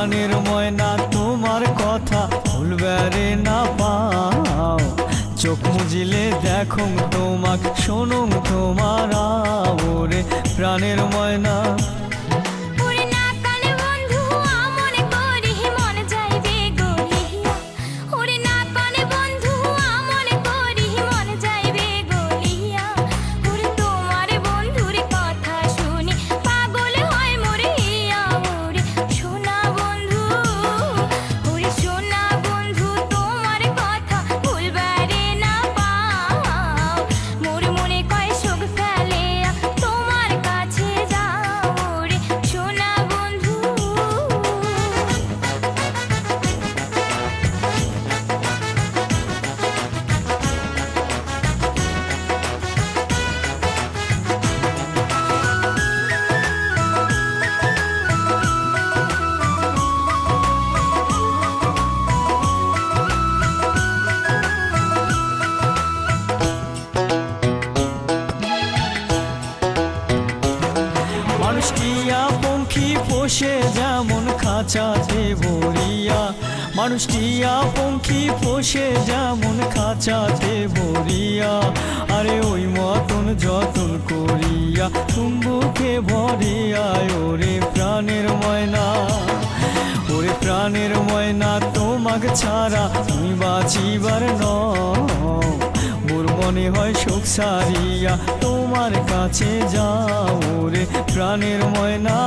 প্রাণের ময়না তোমার কথা ভুলবারে না পাও। চোখ মুজিলে দেখো তোমাক শোনো তোমার ওরে প্রাণের ময়না মানুষ টিয়া পঙ্খী পোষে যেমন খাঁচাতে ভরিয়া। মানুষ টিয়া পঙ্খী পোষে যেমন খাঁচাতে ভরিয়া। আরে ওই মতন যতন করিয়া তুম্বুকে ভরিয়া, ওরে প্রাণের ময়না। ওরে প্রাণের ময়না তোমাক ছাড়া তুমি বাঁচিবার ন মনে হয় সুখ সারিয়া তোমার কাছে রে প্রাণের ময়না।